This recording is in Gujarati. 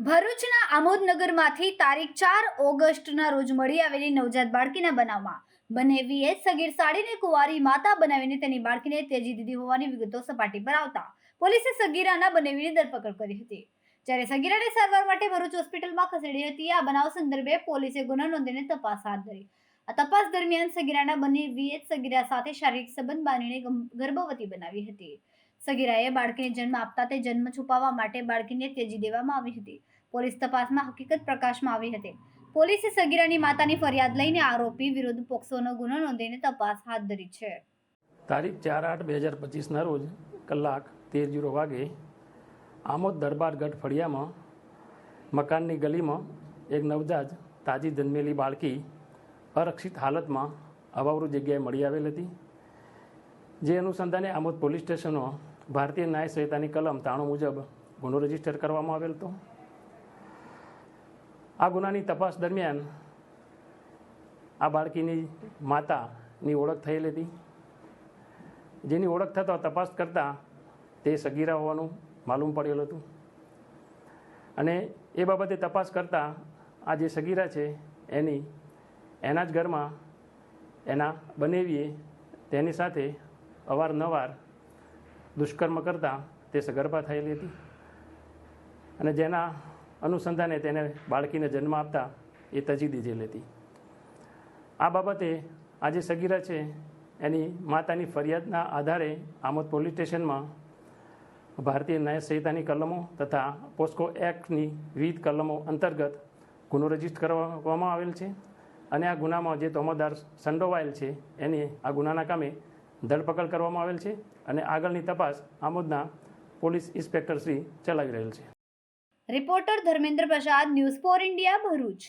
ભરૂચના આમોદનગરમાંથી તારીખ ચાર ઓગસ્ટના રોજ મળી આવેલી નવજાત બાળકીના બનાવમાં. બનેવીએ સગીર સાડીને કુંવારી માતા બનાવીને તેની બાળકીને ત્યજી દીધી હોવાની વિગતો સપાટી પર આવતા પોલીસે સગીરાના બનેવીની ધરપકડ કરી હતી. જ્યારે સગીરાને સારવાર માટે ભરૂચ હોસ્પિટલમાં ખસેડી હતી, આ બનાવ સંદર્ભે પોલીસે ગુનો નોંધીને તપાસ હાથ ધરી. આ તપાસ દરમિયાન સગીરાના બંને વીએચ સગીરા સાથે શારીરિક સંબંધ બાંધીને ગર્ભવતી બનાવી હતી. સગીરાએ બાળકીને જન્મ આપતા તે જન્મ છુપાવવા માટે બાળકીને ત્યજી દેવામાં આવી હતી. પોલીસ તપાસમાં હકીકત પ્રકાશમાં આવી હતી. પોલીસે સગીરાની માતાની ફરિયાદ લઈને આરોપી વિરુદ્ધ પોક્સોનો ગુનો નોંધીને તપાસ હાથ ધરી છે. તારીખ ચાર આઠ બે હજાર પચીસના રોજ કલાક તેર જીરો વાગે આમોદ દરબાર ગઢ ફળિયામાં મકાનની ગલીમાં એક નવજાત તાજી જન્મેલી બાળકી અરક્ષિત હાલતમાં અવાવરૂ જગ્યાએ મળી આવેલ હતી. જે અનુસંધાને આમોદ પોલીસ સ્ટેશનો ભારતીય ન્યાય સંહિતાની કલમ તાણું મુજબ ગુનો રજિસ્ટર કરવામાં આવેલ હતો. આ ગુનાની તપાસ દરમિયાન આ બાળકીની માતાની ઓળખ થયેલ હતી. જેની ઓળખ થતાં તપાસ કરતાં તે સગીરા હોવાનું માલુમ પડેલું હતું. અને એ બાબતે તપાસ કરતાં આ જે સગીરા છે, એની, એના જ ઘરમાં એના બનેવીએ તેની સાથે અવારનવાર દુષ્કર્મ કરતાં તે સગર્ભા થયેલી હતી. અને જેના અનુસંધાને તેને બાળકીને જન્મ આપતા એ તજી દીધેલી હતી. આ બાબતે આ જે સગીરા છે એની માતાની ફરિયાદના આધારે આમોદ પોલીસ સ્ટેશનમાં ભારતીય ન્યાય સંહિતાની કલમો તથા પોસ્કો એક્ટની વિવિધ કલમો અંતર્ગત ગુનો રજિસ્ટર કરવામાં આવેલ છે. અને આ ગુનામાં જે તોમદાર સંડોવાયેલ છે, એને આ ગુનાના કામે ધરપકડ કરવામાં આવેલ છે અને આગળની તપાસ આમોદના પોલીસ ઇન્સ્પેક્ટર શ્રી ચલાવી રહેલ છે. Reporter Dharmendra Prasad, news for India, Bharuch.